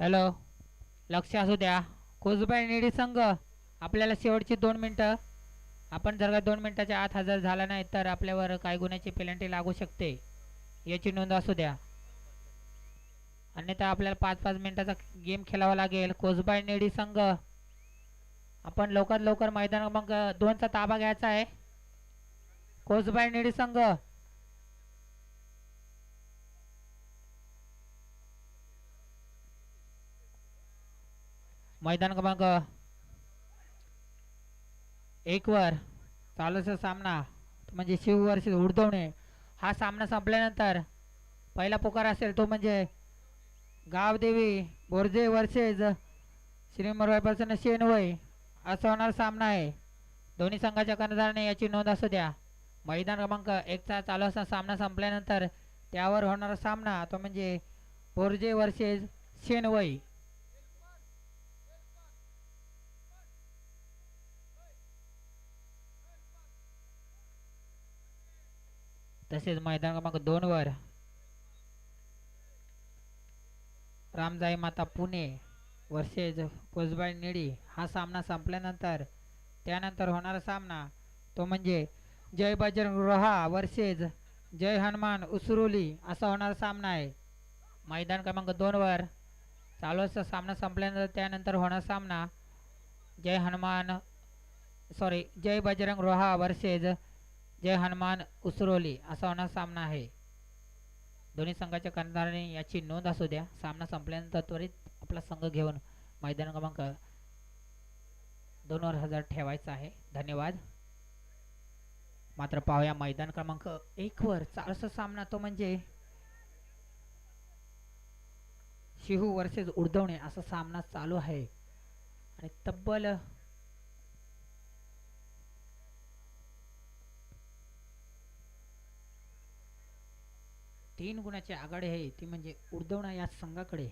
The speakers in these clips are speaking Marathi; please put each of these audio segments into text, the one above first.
हॅलो लक्ष असू द्या. कोजबाई निडी संघ आपल्याला शेवटची दोन मिनटं. आपण जर का दोन मिनटाच्या आत हजर झाला नाही तर आपल्यावर काही गुन्ह्याची पेनल्टी लागू शकते. याची नोंद असू द्या. अन्यथा आपल्याला पाच पाच मिनिटाचा गेम खेळावा लागेल. कोजबाई निडी संघ आपण लवकरात लवकर मैदान क्रमांक दोनचा ताबा घ्यायचा आहे. कोजबाई निडी संघ मैदान क्रमांक एकवर चालूचा सामना म्हणजे शिव शिववर्ष उडदवणे. हा सामना संपल्यानंतर पहिला पुकार असेल तो म्हणजे गावदेवी बोरजे वर्सेज श्री प्रसन्न शेनवय. असा होणार सामना आहे. दोन्ही संघाच्या कर्णधाराने याची नोंद असू द्या. मैदान क्रमांक एकचा चालू असा सामना संपल्यानंतर त्यावर होणारा सामना तो म्हणजे बोरजे वर्सेस शेनवई तसेच मैदान क्रमांक दोन वर रामजाई माता पुणे वर्सेज कोसबाई निडी हा सामना संपल्यानंतर त्यानंतर होणारा सामना तो म्हणजे जय बजरंग रोहा वर्सेज जय हनुमान उसरुली असा होणारा सामना आहे. मैदान क्रमांक दोन वर चालू असा सामना संपल्यानंतर त्यानंतर होणारा सामना जय हनुमान सॉरी जय बजरंग रोहा वर्सेज जय हनुमान उसरोली असा होणार सामना आहे. दोन्ही संघाच्या कर्णधाराने याची नोंद असू द्या. सामना संपल्यानंतर त्वरित आपला संघ घेऊन मैदान क्रमांक दोनवर हजार ठेवायचा आहे. धन्यवाद. मात्र पाहूया मैदान क्रमांक एक वर सामना तो म्हणजे शिहू वर्सेस उडदवणे असा सामना चालू आहे. आणि तब्बल तीन गुणाची आघाडी आहे ती म्हणजे उर्दवणा या संघाकडे.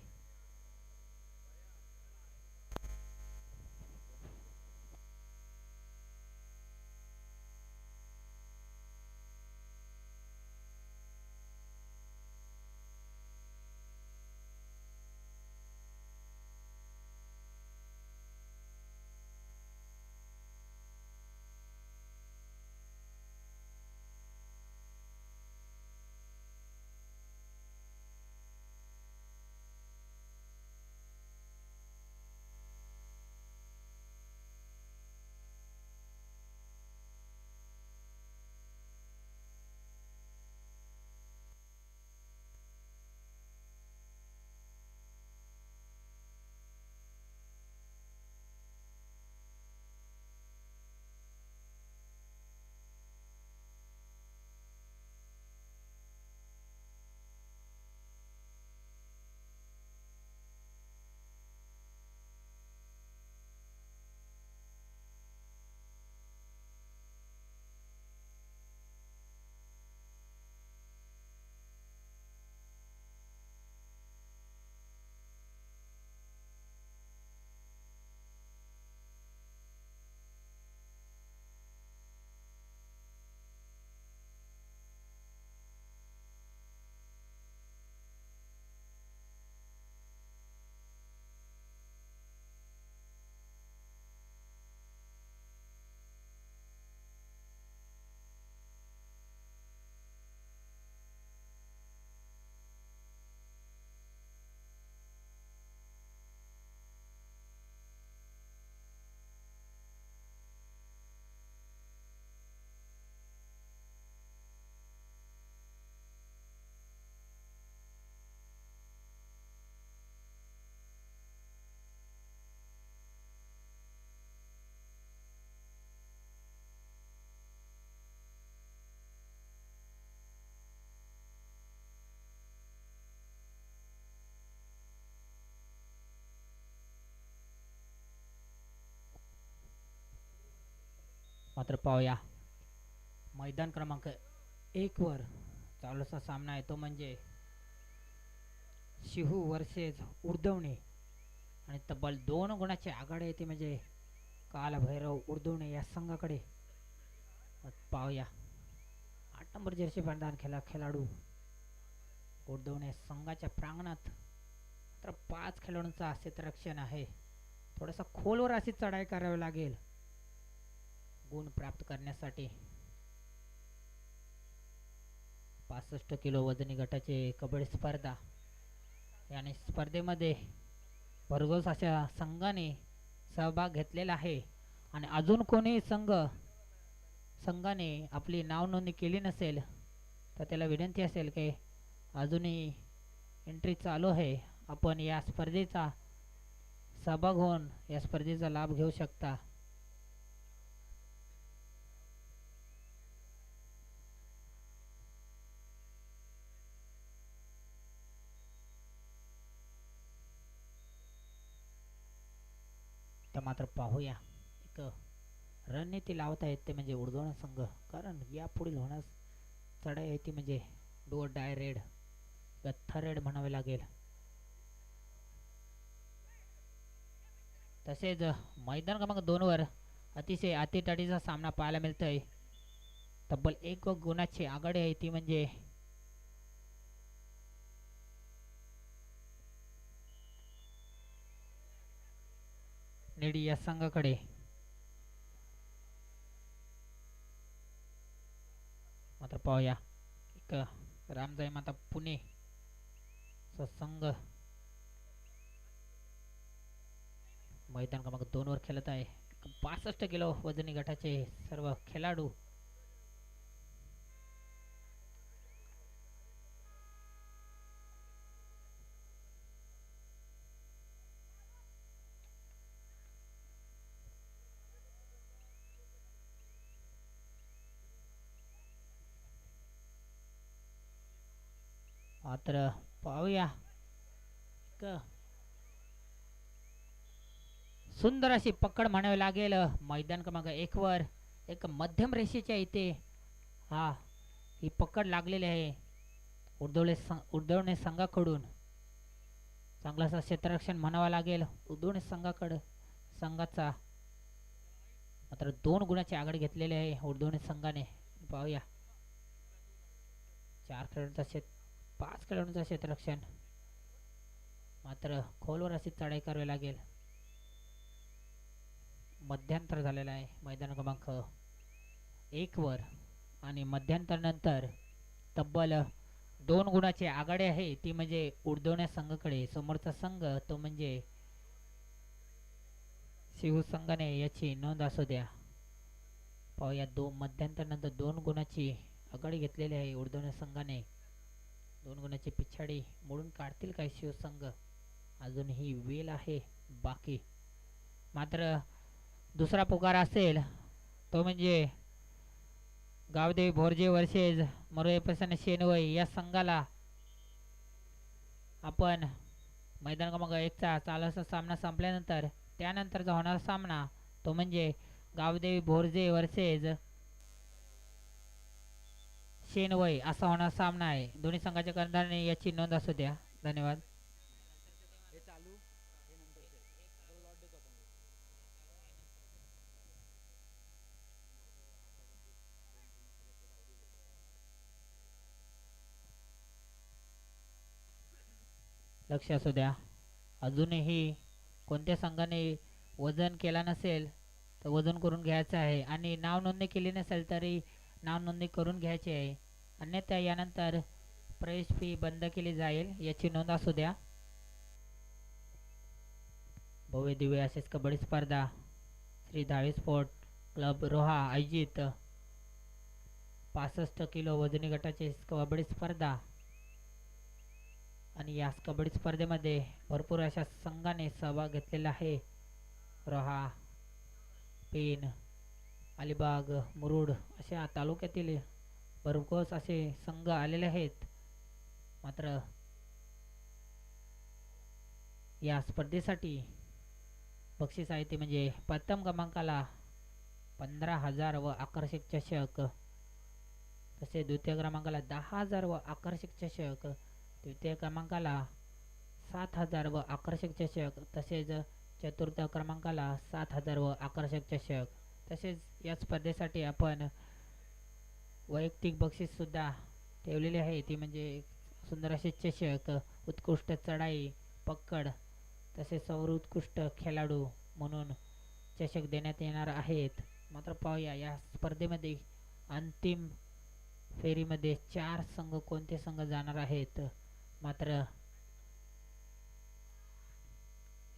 मात्र पाहूया. मैदान क्रमांक एक वर चालूचा सामना आहे. तो म्हणजे शिहू वर्सेस उर्दवणे. आणि तब्बल दोन गुणाची आघाडी येते म्हणजे कालभैरव उर्दवणे या संघाकडे. पाहूया. आठ नंबर जर्सी बंधान खेळा खेळाडू उर्दवणे संघाच्या प्रांगणात. तर पाच खेळाडूंचा क्षेत्ररक्षण आहे. थोडासा खोलवर अशी चढाई करावी लागेल. गुण प्राप्त करण्यासाठी. पासष्ट किलो वजनी गटाचे कबड्डी स्पर्धा. याने स्पर्धेमध्ये भरघोस अशा संघाने सहभाग घेतलेला आहे. आणि अजून कोणी संघ संघाने आपली नाव नोंदणी केली नसेल तर त्याला विनंती असेल की अजूनही एंट्री चालू आहे. आपण या स्पर्धेचा सहभाग होऊन या स्पर्धेचा लाभ घेऊ शकता तर मात्र पाहूया. एक रणनीती लावता येते म्हणजे उडदोणा संघ. कारण यापुढील होण्यास चढाई आहे ती म्हणजे डो डाय रेड गथ्था रेड म्हणावे लागेल. तसेच मैदान क्रमांक दोनवर अतिशय अतिटाटीचा सामना पाहायला मिळतोय. तब्बल एक गुणाची आघाडी आहे ती म्हणजे निडी या संघाकडे. मात्र पाहूया. एक रामजाई माता पुणे. चा संघ. मैदान क्रमांक दोनवर खेळत आहे. पासष्ट किलो वजनी गटाचे सर्व खेळाडू मात्र पाहूया. एक सुंदर अशी पकड म्हणावी लागेल. मैदान क्रमांक एक वर एक मध्यम रेषेच्या इथे हा ही पकड लागलेली आहे. उर्दवले सं उर्दवणे संघाकडून. चांगलासा क्षेत्ररक्षण म्हणावं लागेल. उर्दवणे संघाकडं संघाचा मात्र दोन गुणाची आघाड घेतलेली आहे उर्दवणे संघाने. पाहूया. चार खेळाडूंचा क्षेत्र पाच खेळाडूंचा क्षेत्ररक्षण. मात्र खोलवर अशी चढाई करावी लागेल. मध्यांतर झालेला आहे मैदान क्रमांक एक वर. आणि मध्यांतर नंतर तब्बल दोन गुणाची आघाडी आहे. ती म्हणजे उडदवण्या संघाकडे. समोरचा संघ तो म्हणजे शिवसंघाने याची नोंद असू द्या. पाहूया दोन मध्यांतर नंतर दोन गुणाची आघाडी घेतलेली आहे उडदवण्या संघाने. दोन गुणाची पिछाडी मोडून काढतील काय शिवसंघ. अजूनही वेल आहे बाकी. मात्र दुसरा पुकार असेल तो म्हणजे गावदेवी भोरजे वर्षेज मरोळे प्रसन्न शेनवय या संघाला आपण मैदान क्रमांक एकचा चालूचा सामना संपल्यानंतर त्यानंतरचा होणारा सामना तो म्हणजे गावदेवी भोरजे वर्सेज शेनवय असा होणारा सामना आहे. दोन्ही संघाच्या कर्णधाराने याची नोंद असू द्या. धन्यवाद. लक्ष असू द्या. अजूनही कोणत्या संघाने वजन केला नसेल तर वजन करून घ्यायचं आहे. आणि नाव नोंदणी केली नसेल तरी नाव नोंदणी करून घ्यायची आहे. अन्यथा यानंतर प्रवेश फी बंद केली जाईल याची नोंद असू द्या. भव्य दिव्य असेच कबड्डी स्पर्धा श्री धावे स्पोर्ट क्लब रोहा आयोजित. पासष्ट किलो वजनी गटाची कबड्डी स्पर्धा. आणि या कबड्डी स्पर्धेमध्ये भरपूर अशा संघाने सहभाग घेतलेला आहे. रोहा पेन अलिबाग मुरुड अशा तालुक्यातील भरघोस असे संघ आलेले आहेत. मात्र या स्पर्धेसाठी बक्षीस आहे ते म्हणजे प्रथम क्रमांकाला पंधरा हजार व आकर्षक चषक तसे द्वितीय क्रमांकाला दहा हजार व आकर्षक चषक तृतीय क्रमांकाला सात हजार व आकर्षक चषक तसेच चतुर्थ क्रमांकाला सात हजार व आकर्षक चषक. तसेच या स्पर्धेसाठी आपण वैयक्तिक बक्षीससुद्धा ठेवलेली आहे. ती म्हणजे सुंदर असे चषक उत्कृष्ट चढाई पकड तसेच सर्वोत्कृष्ट खेळाडू म्हणून चषक देण्यात येणार आहेत. मात्र पाहूया या स्पर्धेमध्ये अंतिम फेरीमध्ये चार संघ कोणते संघ जाणार आहेत? मात्र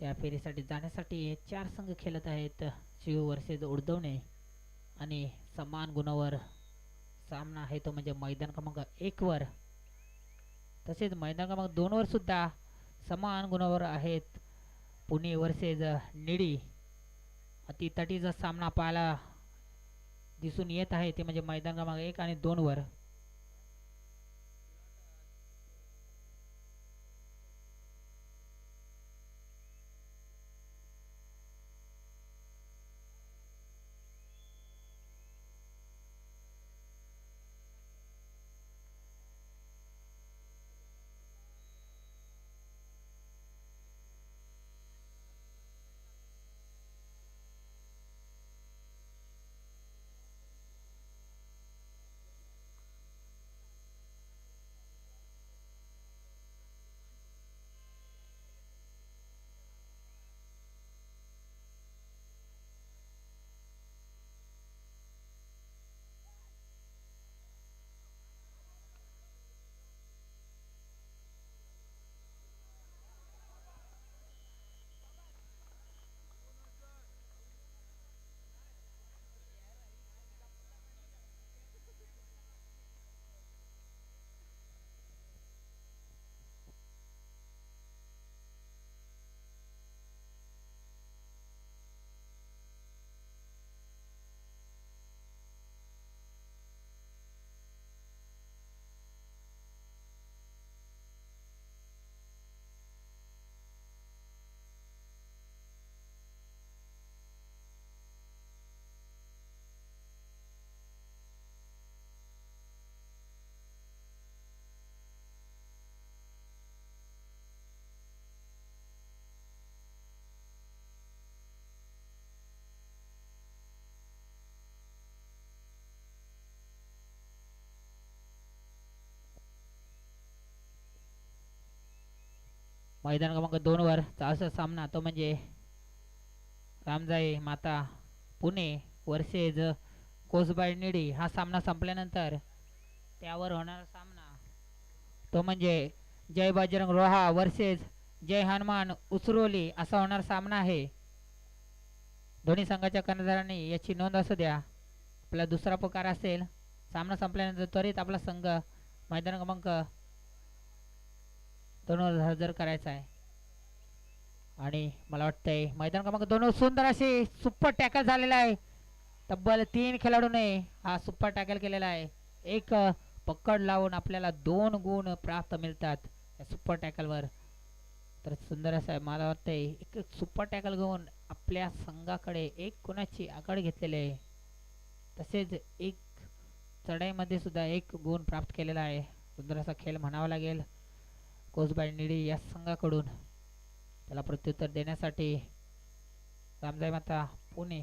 या फेरीसाठी जाण्यासाठी हे चार संघ खेळत आहेत. शिव वर्सेस उडदवणे आणि समान गुणावर सामना आहे तो म्हणजे मैदान क्रमांक एकवर तसेच मैदान क्रमांक दोनवर सुद्धा समान गुणावर आहेत. पुणे वर्सेस निडी अति तटीचा सामना पाहायला दिसून येत आहे. ते म्हणजे मैदान क्रमांक एक आणि दोनवर मैदान क्रमांक दोनवर असा सामना तो म्हणजे रामजाई माता पुणे वर्सेज कोसबाई निडी हा सामना संपल्यानंतर त्यावर होणारा सामना तो म्हणजे जय बजरंग रोहा वर्सेस जय हनुमान उसरोली असा होणारा सामना आहे. दोन्ही संघाच्या कर्णधारांनी याची नोंद असू द्या. आपला दुसरा पुकार असेल. सामना संपल्यानंतर त्वरित आपला संघ मैदान क्रमांक दोनवर हजर करायचा आहे. आणि मला वाटतंय मैदान क्रमांक दोन सुंदर अशी सुपर टॅकल झालेला आहे. तब्बल तीन खेळाडूने हा सुपर टॅकल केलेला आहे. एक पकड लावून आपल्याला दोन गुण प्राप्त मिळतात या सुपर टॅकलवर तर सुंदर असं आहे मला वाटतंय एक सुपर टॅकल घेऊन आपल्या संघाकडे एक गुणाची आकड घेतलेली आहे. तसेच एक चढाईमध्ये सुद्धा एक गुण प्राप्त केलेला आहे. सुंदर असा खेळ म्हणावा लागेल. कोसबाई निडे या संघाकडून त्याला प्रत्युत्तर देण्यासाठी रामजाई माता पुणे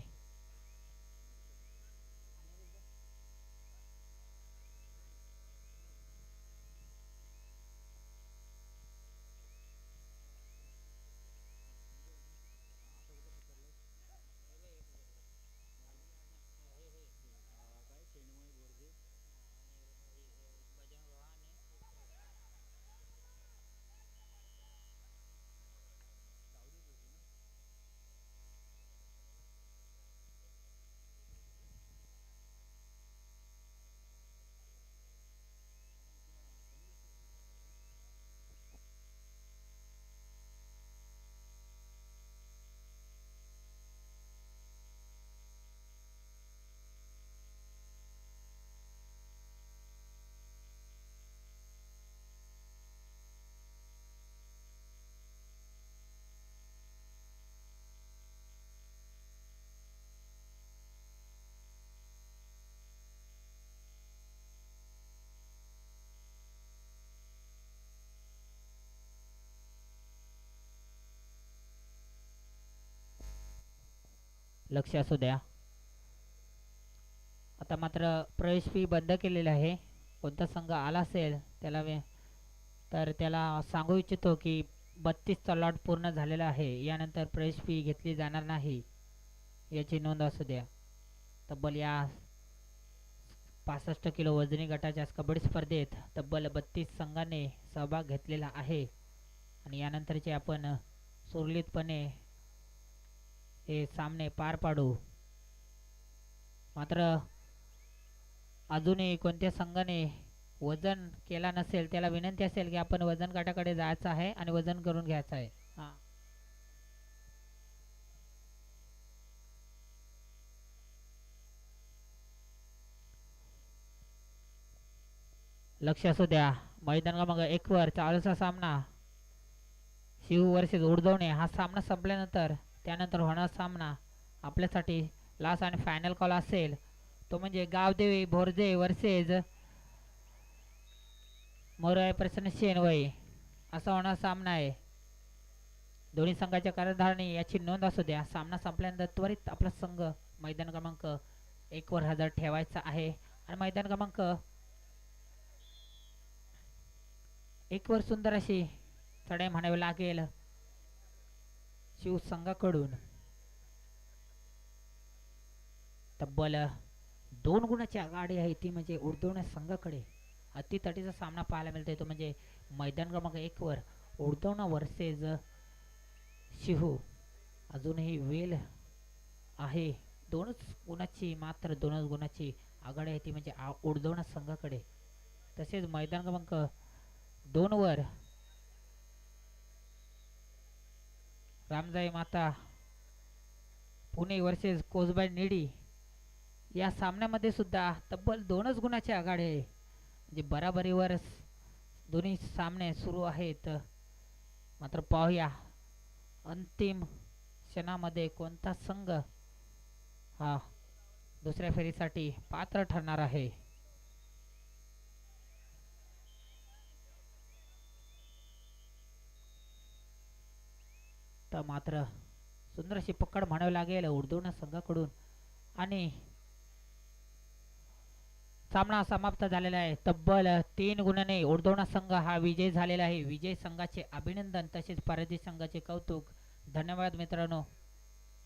लक्ष असू द्या. आता मात्र प्रवेश फी बंद केलेली आहे. कोणता संघ आला असेल त्याला तर त्याला सांगू इच्छितो की बत्तीसचा लॉट पूर्ण झालेला आहे. यानंतर प्रवेश फी घेतली जाणार नाही. याची नोंद असू द्या. तब्बल या पासष्ट किलो वजनी गटाच्या कबड्डी स्पर्धेत तब्बल बत्तीस संघाने सहभाग घेतलेला आहे. आणि यानंतरचे आपण सुरळीतपणे हे सामने पार पाडू मात्र अजूनही कोणत्या संघाने वजन केला नसेल त्याला विनंती असेल की आपण वजन काटाकडे जायचं आहे आणि वजन करून घ्यायचं आहे हां लक्ष असू द्या मैदान क्रमांक एक वर चालूचा सामना शिव वर्सेस उडदवणे हा सामना संपल्यानंतर त्यानंतर होणारा सामना. आपल्यासाठी लास्ट आणि फायनल कॉल असेल. तो म्हणजे गावदेवी भोरजे वर्सेज मोरय प्रसन्न शेनवई. असा होणारा सामना आहे. दोन्ही संघाच्या कार्यधारणी याची नोंद असू द्या. सामना संपल्यानंतर त्वरित आपला संघ मैदान क्रमांक एकवर हजर ठेवायचा आहे. आणि मैदान क्रमांक एकवर सुंदर अशी चढाई म्हणावी लागेल. शिवसंघाकडून तब्बल दोन गुणाची आघाडी आहे ती म्हणजे उर्दवण्या संघाकडे. अतितटीचा सामना पाहायला मिळतोय तो म्हणजे मैदान क्रमांक एक वर. वर्सेज शिहू. अजूनही वेल आहे. दोनच गुणाची मात्र दोनच गुणाची आघाडी आहे ती म्हणजे आ- संघाकडे. तसेच मैदान क्रमांक दोन वर रामजाई माता पुणे वर्सेस कोसबाई निडी या सामन्यामध्ये सुद्धा तब्बल दोनच गुणाची आघाडी आहे. म्हणजे बराबरीवर दोन्ही सामने सुरू आहेत. मात्र पाहूया अंतिम क्षणामध्ये कोणता संघ हा दुसऱ्या फेरीसाठी पात्र ठरणार आहे. तर मात्र? सुंदर अशी पकड म्हणावी लागेल उर्दून संघाकडून. आणि सामना समाप्त झालेला आहे. तब्बल तीन गुणाने उर्दवणा संघ हा विजय झालेला आहे. विजय संघाचे अभिनंदन तसेच पराजित संघाचे कौतुक. धन्यवाद मित्रांनो.